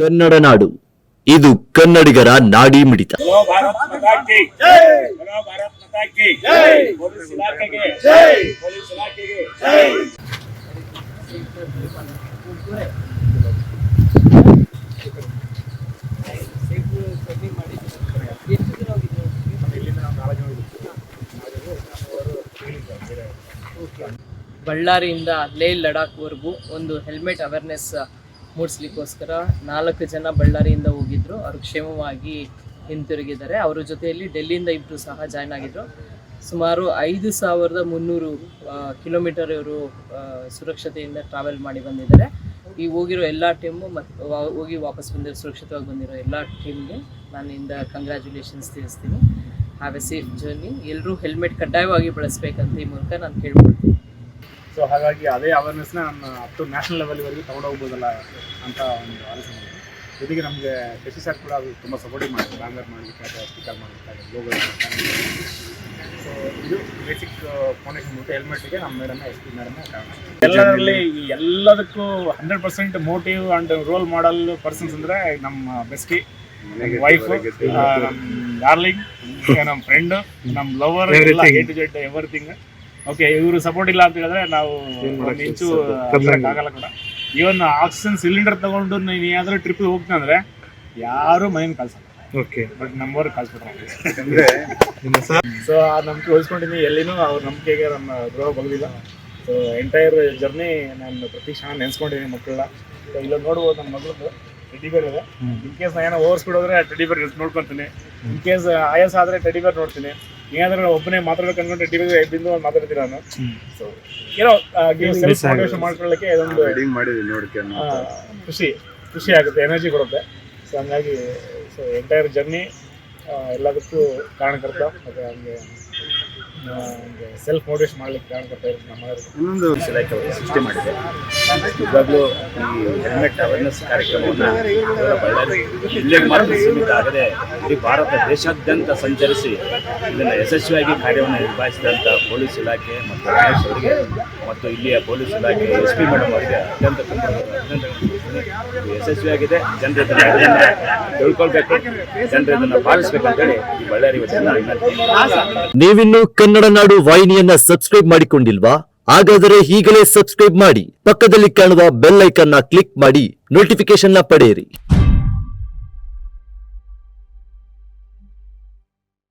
ಕನ್ನಡ ನಾಡು. ಇದು ಕನ್ನಡಿಗರ ನಾಡಿ ಮಿಡಿತ. ಬಳ್ಳಾರಿಯಿಂದ ಲೇ ಲಡಾಖ್ವರೆಗೂ ಒಂದು ಹೆಲ್ಮೆಟ್ ಅವೇರ್ನೆಸ್ ಮೂಡಿಸ್ಲಿಕ್ಕೋಸ್ಕರ ನಾಲ್ಕು ಜನ ಬಳ್ಳಾರಿಯಿಂದ ಹೋಗಿದ್ರು. ಅವರು ಕ್ಷೇಮವಾಗಿ ಹಿಂತಿರುಗಿದ್ದಾರೆ. ಅವರ ಜೊತೆಯಲ್ಲಿ ಡೆಲ್ಲಿಯಿಂದ ಇಬ್ಬರು ಸಹ ಜಾಯ್ನ್ ಆಗಿದ್ರು. ಸುಮಾರು ಐದು ಸಾವಿರದ ಮುನ್ನೂರು ಕಿಲೋಮೀಟರ್ ಇವರು ಸುರಕ್ಷತೆಯಿಂದ ಟ್ರಾವೆಲ್ ಮಾಡಿ ಬಂದಿದ್ದಾರೆ. ಈ ಹೋಗಿರೋ ಎಲ್ಲ ಟೀಮು ಮತ್ತು ಹೋಗಿ ವಾಪಸ್ ಬಂದಿರೋ, ಸುರಕ್ಷಿತವಾಗಿ ಬಂದಿರೋ ಎಲ್ಲ ಟೀಮ್ಗೆ ನಾನಿಂದ ಕಂಗ್ರ್ಯಾಚುಲೇಷನ್ಸ್ ತಿಳಿಸ್ತೀನಿ. ಹ್ಯಾವ್ ಎ ಸೇಫ್ ಜರ್ನಿ ಎಲ್ಲರೂ ಹೆಲ್ಮೆಟ್ ಕಡ್ಡಾಯವಾಗಿ ಬಳಸಬೇಕಂತ ಈ ಮೂಲಕ ನಾನು ಕೇಳ್ಕೊಳ್ತೀನಿ. ಸೊ ಹಾಗಾಗಿ ಅದೇ ಅವೇರ್ನೆಸ್ನ ನಾನು ಅಪ್ ಟು ನ್ಯಾಷನಲ್ ಲೆವೆಲ್ವರೆಗೂ ತೊಗೊಂಡೋಗ್ಬೋದಲ್ಲ ಅಂತ ಒಂದು ಆಲೋಚನೆ ಮಾಡಿದೆ ಜೊತೆಗೆ ನಮಗೆ ಶಶಿ ಸರ್ ಕೂಡ ಅದು ತುಂಬ ಸಪೋರ್ಟಿವ್ ಮಾಡಿದ್ರು. ಬ್ಯಾನರ್ ಮಾಡಲಿಕ್ಕೆ ಸ್ಟಿಕರ್ ಮಾಡಲಿಕ್ಕೆ ಲೋಗೋ ಸೊ ಇದು ಬೇಸಿಕ್ ಫೌಂಡೇಶನ್ ಬಿಟ್ಟು ಹೆಲ್ಮೆಟ್ಗೆ ನಮ್ಮ ಮೇಡಮ್ ಎಸ್ ಪಿ ಮೇಡಮ್ ಎಲ್ಲರಲ್ಲಿ ಈ ಎಲ್ಲದಕ್ಕೂ hundred percent motive and role model persons ಅಂದರೆ ನಮ್ಮ ಬೆಸ್ಟಿ ವೈಫ್ ನಮ್ಮ ಡಾರ್ಲಿಂಗ್ ನಮ್ಮ ಫ್ರೆಂಡ್ ನಮ್ಮ ಲವರ್ ಎಲ್ಲ A to Z everything okay ಇವರು ಸಪೋರ್ಟ್ ಇಲ್ಲ ಅಂತ ಹೇಳಿದ್ರೆ ನಾವು ಒಂದು ಇಂಚು ಆಗಲ್ಲ ಕೂಡ. ಇವನ್ ಆಕ್ಸಿಜನ್ ಸಿಲಿಂಡರ್ ತಗೊಂಡು ನೀನು ಏನಾದ್ರೂ ಟ್ರಿಪ್ ಹೋಗ್ತಂದ್ರೆ ಯಾರು ಮನೇಲಿ ಕಳ್ಸಲ್ಲ. ಓಕೆ ಬಟ್ ನಂಬರ್ ಕಳ್ಸ್ಬಿಟ್ರೆ. ಸೊ ಆ ನಂಬಿಕೆ ಉಳಿಸ್ಕೊಂಡಿದ್ದೀನಿ. ಎಲ್ಲಿನೂ ಅವ್ರ ನಂಬಿಕೆಗೆ ನಮ್ಮ ದ್ರೋಹ ಬಗ್ಲಿಲ್ಲ. ಸೊ ಎಂಟೈರ್ ಜರ್ನಿ ನಾನು ಪ್ರತಿ ಕ್ಷಣ ನೆನೆಸ್ಕೊಂಡಿದ್ದೀನಿ ಮಕ್ಕಳನ್ನ. ಸೊ ಇಲ್ಲ ನೋಡ್ಬೋದು ನನ್ನ ಮಗಳದ್ದು. ಟೆಡಿ ಬೇರ್ ಇದೆ. ಇನ್ ಕೇಸ್ ನಾನು ಏನೋ ಓವರ್ ಸ್ಪೀಡ್ ಹೋದ್ರೆ ಟೆಡಿ ಬೇರ್ ನೋಡ್ಕೊಂತೀನಿ. ಇನ್ ಕೇಸ್ ಆಯಸ್ ಆದರೆ ಟೆಡಿ ಬೇರ್ ನೋಡ್ತೀನಿ. ಏನಾದ್ರೂ ಒಬ್ಬನೇ ಮಾತಾಡ್ಬೇಕು ಟಿವಿ ಟೆಡಿ ಬೇರ್ ಬಿಂದು ಅಂತ ಮಾತಾಡ್ತೀರ ನಾನು? ಸೊ ಏನೋ ಮೋಟಿವೇಶನ್ ಮಾಡ್ಕೊಳ್ಳೋಕ್ಕೆ ಇದೊಂದು ರೆಡಿಂಗ್ ಮಾಡಿದ್ವಿ ನೋಡ್ಕೊಂಡು ಆ, ಖುಷಿ ಖುಷಿ ಆಗುತ್ತೆ ಎನರ್ಜಿ ಕೊಡುತ್ತೆ. ಸೊ ಹಂಗಾಗಿ ಸೊ ಎಂಟೈರ್ ಜರ್ನಿ ಎಲ್ಲದಕ್ಕೂ ಕಾರಣಕರ್ತ ಮತ್ತೆ ಹಂಗೆ ಸೆಲ್ಫ್ ಮೋಟಿವೇಶನ್ ಮಾಡ್ಲಿಕ್ಕೆ ಇರೋದು ನಮ್ಮ ಇನ್ನೊಂದು ಇಲಾಖೆ ಸೃಷ್ಟಿ ಮಾಡಿದೆ. ಇವಾಗಲೂ ಈ ಹೆಲ್ಮೆಟ್ ಅವೇರ್ನೆಸ್ ಕಾರ್ಯಕ್ರಮವನ್ನು ಬಳ್ಳಾರಿ ಜಿಲ್ಲೆಗೆ ಮಾತ್ರ ಸೀಮಿತ ಆಗದೆ ಇಡೀ ಭಾರತ ದೇಶಾದ್ಯಂತ ಸಂಚರಿಸಿ ಇದನ್ನು ಯಶಸ್ವಿಯಾಗಿ ಕಾರ್ಯವನ್ನು ನಿರ್ವಹಿಸಿದಂಥ ಪೊಲೀಸ್ ಇಲಾಖೆ ಮತ್ತು ಮತ್ತು ಇಲ್ಲಿಯ ಪೊಲೀಸ್ ಇಲಾಖೆ ಎಸ್ ಪಿ ಮೇಡಮ್ ಅವರಿಗೆ ಅತ್ಯಂತ ಇದು ಯಶಸ್ವಿಯಾಗಿದೆ. ಜನರು ತಿಳ್ಕೊಳ್ಬೇಕು. ಜನರು ಇದನ್ನು ಪಾಲಿಸ್ಬೇಕಂತೇಳಿ ಈ ಬಳ್ಳಾರಿ ನೀವಿನ್ನು ಕನ್ನಡ ನಾಡು ವಾಹಿನಿಯನ್ನ ಸಬ್ಸ್ಕ್ರೈಬ್ ಮಾಡಿಕೊಂಡಿಲ್ವಾ? ಹಾಗಾದರೆ ಈಗಲೇ ಸಬ್ಸ್ಕ್ರೈಬ್ ಮಾಡಿ. ಪಕ್ಕದಲ್ಲಿ ಕಾಣುವ ಬೆಲ್ ಐಕನ್ನ ಕ್ಲಿಕ್ ಮಾಡಿ ನೋಟಿಫಿಕೇಶನ್ನ ಪಡೆಯಿರಿ.